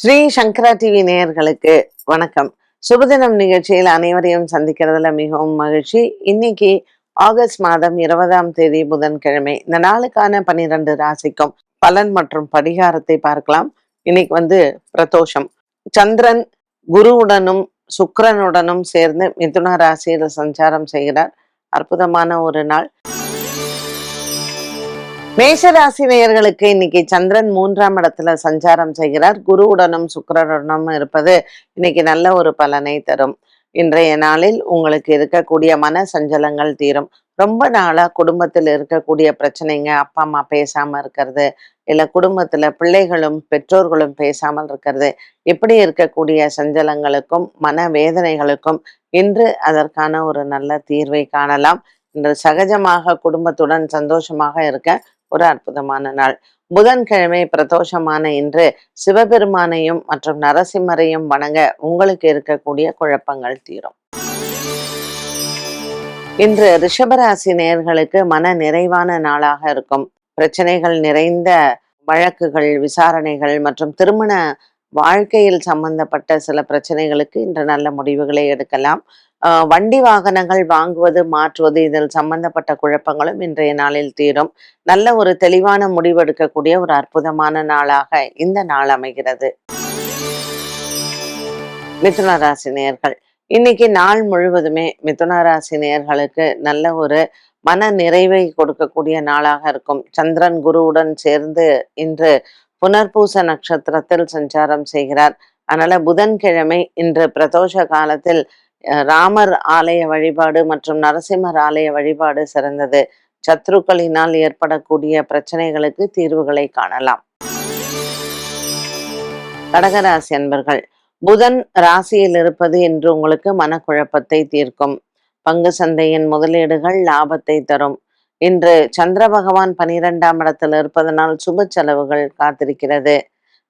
ஸ்ரீ சங்கரா TV நேயர்களுக்கு வணக்கம். சுபதினம் நிகழ்ச்சியில் அனைவரையும் சந்திக்கிறதுல மிகவும் மகிழ்ச்சி. இன்னைக்கு ஆகஸ்ட் மாதம் இருபதாம் தேதி புதன்கிழமை. இந்த நாளுக்கான பனிரெண்டு ராசிக்கும் பலன் மற்றும் பரிகாரத்தை பார்க்கலாம். இன்னைக்கு வந்து பிரதோஷம். சந்திரன் குருவுடனும் சுக்கரனுடனும் சேர்ந்து மிதுன ராசியில் சஞ்சாரம் செய்கிறார். அற்புதமான ஒரு நாள். மேஷ நேயர்களுக்கு இன்னைக்கு சந்திரன் மூன்றாம் இடத்துல சஞ்சாரம் செய்கிறார். குருவுடனும் சுக்கிரனுடனும் இருப்பது இன்னைக்கு நல்ல ஒரு பலனை தரும். இன்றைய நாளில் உங்களுக்கு இருக்கக்கூடிய மன சஞ்சலங்கள் தீரும். ரொம்ப நாளா குடும்பத்தில் இருக்கக்கூடிய பிரச்சனைங்க அப்பா அம்மா பேசாம இருக்கிறது இல்ல குடும்பத்துல பிள்ளைகளும் பெற்றோர்களும் பேசாமல் இருக்கிறது. இப்படி இருக்கக்கூடிய சஞ்சலங்களுக்கும் மன வேதனைகளுக்கும் இன்று அதற்கான ஒரு நல்ல தீர்வை காணலாம். இன்று சகஜமாக குடும்பத்துடன் சந்தோஷமாக இருக்க ஒரு அற்புதமான நாள். புதன்கிழமை பிரதோஷமான இன்று சிவபெருமானையும் மற்றும் நரசிம்மரையும் வணங்க உங்களுக்கு இருக்கக்கூடிய குழப்பங்கள் தீரும். இன்று ரிஷபராசி நேர்களுக்கு மன நிறைவான நாளாக இருக்கும். பிரச்சனைகள் நிறைந்த வழக்குகள் விசாரணைகள் மற்றும் திருமண வாழ்க்கையில் சம்பந்தப்பட்ட சில பிரச்சனைகளுக்கு இன்று நல்ல முடிவுகளை எடுக்கலாம். வண்டி வாகனங்கள் வாங்குவது மாற்றுவது இதில் சம்பந்தப்பட்ட குழப்பங்களும் இன்றைய நாளில் தீரும். நல்ல ஒரு தெளிவான முடிவெடுக்கக்கூடிய ஒரு அற்புதமான நாளாக இந்த நாள் அமைகிறது. மிதுன ராசி நேர்கள். இன்னைக்கு நாள் முழுவதுமே மிதுன ராசி நேர்களுக்கு நல்ல ஒரு மன நிறைவை கொடுக்கக்கூடிய நாளாக இருக்கும். சந்திரன் குருவுடன் சேர்ந்து இன்று புனர்பூச நட்சத்திரத்தில் சஞ்சாரம் செய்கிறார். அதனால புதன்கிழமை இன்று பிரதோஷ காலத்தில் ராமர் ஆலய வழிபாடு மற்றும் நரசிம்மர் ஆலய வழிபாடு சிறந்தது. சத்ருக்களினால் ஏற்படக்கூடிய பிரச்சனைகளுக்கு தீர்வுகளை காணலாம். கடகராசி அன்பர்கள் புதன் ராசியில் இருப்பது என்று உங்களுக்கு மனக்குழப்பத்தை தீர்க்கும். பங்கு சந்தையின் முதலீடுகள் லாபத்தை தரும். இன்று சந்திர பகவான் பனிரெண்டாம் இடத்தில் இருப்பதனால் சுப செலவுகள் காத்திருக்கிறது.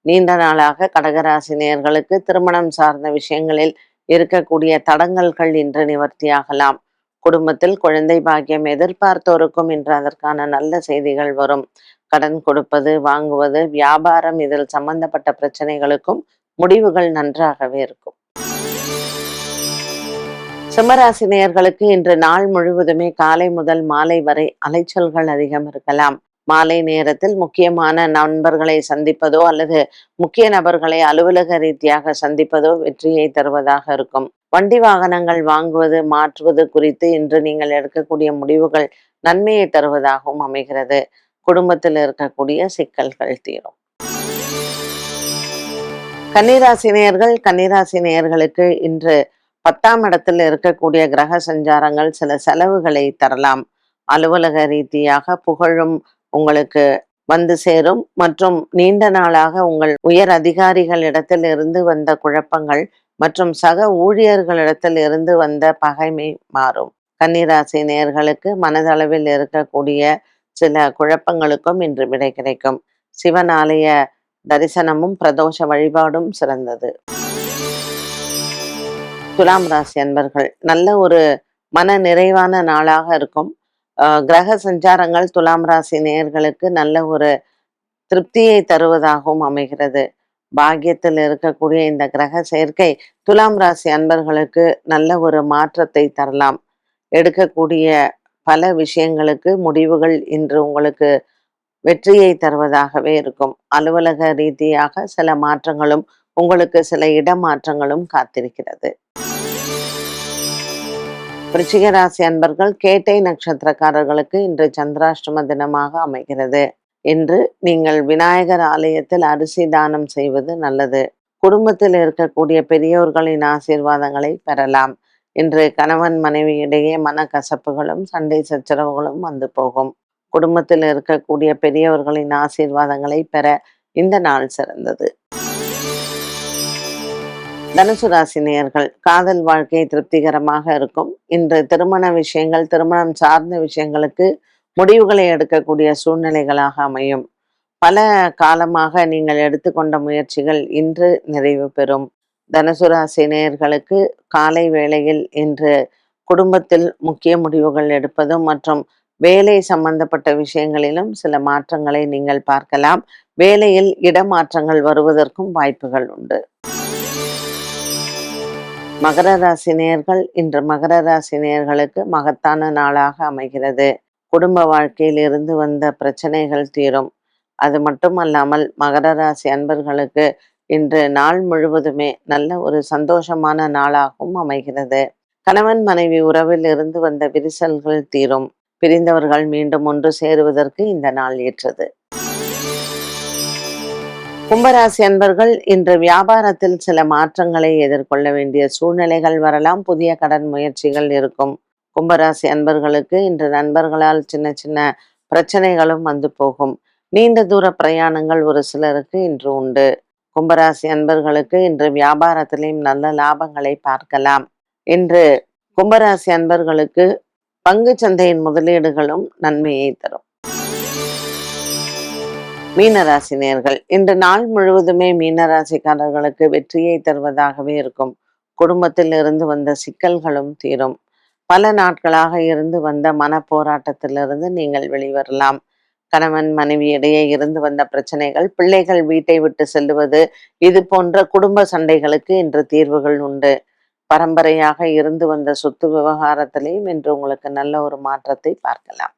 நீண்ட நாளாக கடகராசி நேர்களுக்கு திருமணம் சார்ந்த விஷயங்களில் இருக்கக்கூடிய தடங்கல்கள் இன்று நிவர்த்தியாகலாம். குடும்பத்தில் குழந்தை பாக்கியம் எதிர்பார்த்தோருக்கும் இன்று அதற்கான நல்ல செய்திகள் வரும். கடன் கொடுப்பது வாங்குவது வியாபாரம் இதில் சம்பந்தப்பட்ட பிரச்சனைகளுக்கும் முடிவுகள் நன்றாகவே இருக்கும். சிம்மராசி நேயர்களுக்கு இன்று நாள் முழுவதுமே காலை முதல் மாலை வரை அலைச்சல்கள் அதிகம் இருக்கலாம். மாலை நேரத்தில் முக்கியமான நண்பர்களை சந்திப்பதோ அல்லது முக்கிய நபர்களை அலுவலக ரீதியாக சந்திப்பதோ வெற்றியை தருவதாக இருக்கும். வண்டி வாகனங்கள் வாங்குவது மாற்றுவது குறித்து இன்று நீங்கள் எடுக்கக்கூடிய முடிவுகள் நன்மையை தருவதாகவும் அமைகிறது. குடும்பத்தில் இருக்கக்கூடிய சிக்கல்கள் தீரும். கன்னிராசினியர்கள் கன்னிராசினியர்களுக்கு இன்று பத்தாம் இடத்தில் இருக்கக்கூடிய கிரக சஞ்சாரங்கள் சில செலவுகளை தரலாம். அலுவலக ரீதியாக புகழும் உங்களுக்கு வந்து சேரும். மற்றும் நீண்ட நாளாக உங்கள் உயர் அதிகாரிகளிடத்தில் இருந்து வந்த குழப்பங்கள் மற்றும் சக ஊழியர்களிடத்தில் இருந்து வந்த பகைமை மாறும். கன்னிராசி நேர்களுக்கு மனதளவில் இருக்கக்கூடிய சில குழப்பங்களுக்கும் இன்று விடை கிடைக்கும். சிவன் ஆலய தரிசனமும் பிரதோஷ வழிபாடும் சிறந்தது. துலாம் ராசி அன்பர்கள் நல்ல ஒரு மன நிறைவான நாளாக இருக்கும். கிரக சஞ்சாரங்கள் துலாம் ராசி நேயர்களுக்கு நல்ல ஒரு திருப்தியை தருவதாகவும் அமைகிறது. பாக்கியத்தில் இருக்கக்கூடிய இந்த கிரக சேர்க்கை துலாம் ராசி அன்பர்களுக்கு நல்ல ஒரு மாற்றத்தை தரலாம். எடுக்கக்கூடிய பல விஷயங்களுக்கு முடிவுகள் இன்று உங்களுக்கு வெற்றியை தருவதாகவே இருக்கும். அலுவலக ரீதியாக சில மாற்றங்களும் உங்களுக்கு சில இடமாற்றங்களும் காத்திருக்கிறது. விருச்சிக ராசி அன்பர்கள் கேட்டை நட்சத்திரக்காரர்களுக்கு இன்று சந்திராஷ்டம தினமாக அமைகிறது. இன்று நீங்கள் விநாயகர் ஆலயத்தில் அரிசி தானம் செய்வது நல்லது. குடும்பத்தில் இருக்கக்கூடிய பெரியோர்களின் ஆசீர்வாதங்களை பெறலாம். இன்று கணவன் மனைவி இடையே மனக்கசப்புகளும் சண்டை சச்சரவுகளும் வந்து போகும். குடும்பத்தில் இருக்கக்கூடிய பெரியவர்களின் ஆசீர்வாதங்களை பெற இந்த நாள் சிறந்தது. தனுசு ராசி காதல் வாழ்க்கை திருப்திகரமாக இருக்கும். இன்று திருமண விஷயங்கள் திருமணம் சார்ந்த விஷயங்களுக்கு முடிவுகளை எடுக்கக்கூடிய சூழ்நிலைகளாக அமையும். பல காலமாக நீங்கள் எடுத்துக்கொண்ட முயற்சிகள் இன்று நிறைவு பெறும். தனுசு ராசி நேயர்களுக்கு காலை வேளையில் இன்று குடும்பத்தில் முக்கிய முடிவுகள் எடுப்பதும் மற்றும் வேலை சம்பந்தப்பட்ட விஷயங்களிலும் சில மாற்றங்களை நீங்கள் பார்க்கலாம். வேலையில் இடமாற்றங்கள் வருவதற்கும் வாய்ப்புகள் உண்டு. மகர ராசி நேர்கள் இன்று மகர ராசி நேர்களுக்கு மகத்தான நாளாக அமைகிறது. குடும்ப வாழ்க்கையில் இருந்து வந்த பிரச்சனைகள் தீரும். அது மட்டுமல்லாமல் மகர ராசி அன்பர்களுக்கு இன்று நாள் முழுவதுமே நல்ல ஒரு சந்தோஷமான நாளாகவும் அமைகிறது. கணவன் மனைவி உறவில் இருந்து வந்த விரிசல்கள் தீரும். பிரிந்தவர்கள் மீண்டும் ஒன்று சேருவதற்கு இந்த நாள் ஏற்றது. கும்பராசி அன்பர்கள் இன்று வியாபாரத்தில் சில மாற்றங்களை எதிர்கொள்ள வேண்டிய சூழ்நிலைகள் வரலாம். புதிய கடன் முயற்சிகள் இருக்கும். கும்பராசி அன்பர்களுக்கு இன்று நண்பர்களால் சின்ன சின்ன பிரச்சனைகளும் வந்து போகும். நீண்ட தூர பிரயாணங்கள் ஒரு சிலருக்கு இன்று உண்டு. கும்பராசி அன்பர்களுக்கு இன்று வியாபாரத்திலையும் நல்ல லாபங்களை பார்க்கலாம். இன்று கும்பராசி அன்பர்களுக்கு பங்கு சந்தையின் முதலீடுகளும் நன்மையை தரும். மீனராசி நேர்கள் இன்று நாள் முழுவதுமே மீனராசிக்காரர்களுக்கு வெற்றியை தருவதாகவே இருக்கும். குடும்பத்தில் இருந்து வந்த சிக்கல்களும் தீரும். பல நாட்களாக இருந்து வந்த மன போராட்டத்திலிருந்து நீங்கள் வெளிவரலாம். கணவன் மனைவி இடையே இருந்து வந்த பிரச்சனைகள் பிள்ளைகள் வீட்டை விட்டு செல்லுவது இது போன்ற குடும்ப சண்டைகளுக்கு இன்று தீர்வுகள் உண்டு. பரம்பரையாக இருந்து வந்த சொத்து விவகாரத்திலையும் இன்று உங்களுக்கு நல்ல ஒரு மாற்றத்தை பார்க்கலாம்.